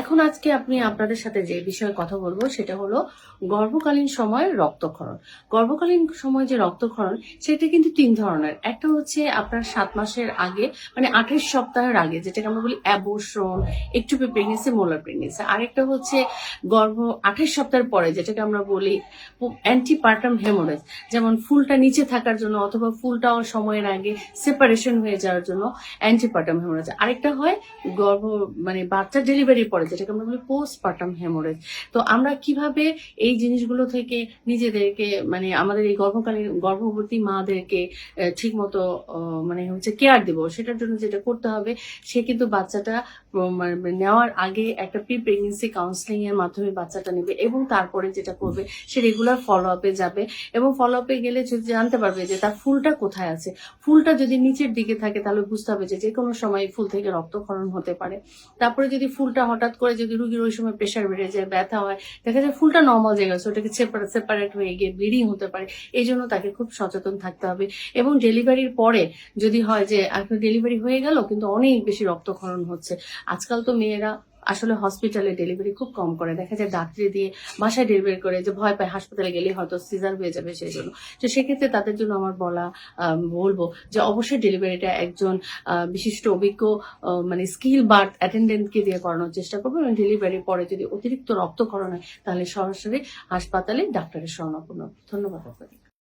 এখন আজকে আপনি আপনাদের সাথে যে বিষয়ে কথা বলব, সেটা হলো গর্ভকালীন সময় রক্তক্ষরণ। গর্ভকালীন সময় যে রক্তক্ষরণ, সেটা কিন্তু তিন ধরনের। একটা হচ্ছে আপনার সাত মাসের আগে মানে আঠাশ সপ্তাহের আগে, যেটাকে আমরা বলি অ্যাবোশন, একটু প্রেগনেন্সি মোলার প্রেগনেন্সি আরেকটা হচ্ছে গর্ভ আঠাশ সপ্তাহের পরে, যেটাকে আমরা বলি অ্যান্টিপার্টাম হেমোরেজ যেমন ফুলটা নিচে থাকার জন্য অথবা ফুলটা সময়ের আগে সেপারেশন হয়ে যাওয়ার জন্য অ্যান্টিপার্টাম হেমোরেজ আরেকটা হয় গর্ভ মানে বাচ্চা ডেলিভারির পরে যেটাকে আমরা বলি পোস্টপার্টাম হেমোরেজ তো আমরা কীভাবে এই জিনিসগুলো থেকে নিজেদেরকে মানে আমাদের এই গর্ভকালীন গর্ভবতী মাদেরকে ঠিক মতো মানে হচ্ছে কেয়ার দেবো, সেটার জন্য যেটা করতে হবে, সে কিন্তু বাচ্চাটা মানে নেওয়ার আগে একটা প্রি প্রেগনেন্সি কাউন্সিলিং এর মাধ্যমে বাচ্চাটা নেবে এবং তারপরে যেটা করবে, সে রেগুলার ফলো আপে যাবে এবং ফলো আপে গেলে যদি জানতে পারবে যে তার ফুলটা কোথায় আছে। ফুলটা যদি নিচের দিকে থাকে তাহলে বুঝতে হবে যে যে কোনো সময় ফুল থেকে রক্তক্ষরণ হতে পারে। তারপরে যদি ফুলটা হঠাৎ করে যদি রুগীর ওই সময় প্রেশার বেড়ে যায়, ব্যথা হয়, দেখা যায় ফুলটা নর্মাল জায়গা আছে, ওটাকে সেপারেট হয়ে গিয়ে ব্লিডিং হতে পারে, এই জন্য তাকে খুব সচেতন থাকতে হবে। এবং ডেলিভারির পরে যদি হয় যে, আপনার ডেলিভারি হয়ে গেল, কিন্তু অনেক বেশি রক্তক্ষরণ হচ্ছে। আজকাল তো মেয়েরা আসলে হসপিটালে ডেলিভারি খুব কম করে। দেখা যায় ডাক্তারি দিয়ে বাসায় ডেলিভারি করে যে ভয় পায়, হাসপাতালে গেলে হয়তো সিজার হয়ে যাবে সেই জন্য। তো সেক্ষেত্রে তাদের জন্য আমার বলা বলব যে অবশ্যই ডেলিভারিটা একজন বিশিষ্ট অভিজ্ঞ মানে স্কিল বার্থ অ্যাটেন্ডেন্টকে দিয়ে করানোর চেষ্টা করব এবং ডেলিভারির পরে যদি অতিরিক্ত রক্তক্ষরণ হয় তাহলে সরাসরি হাসপাতালে ডাক্তারের শরণাপন্ন। ধন্যবাদ আপনাকে।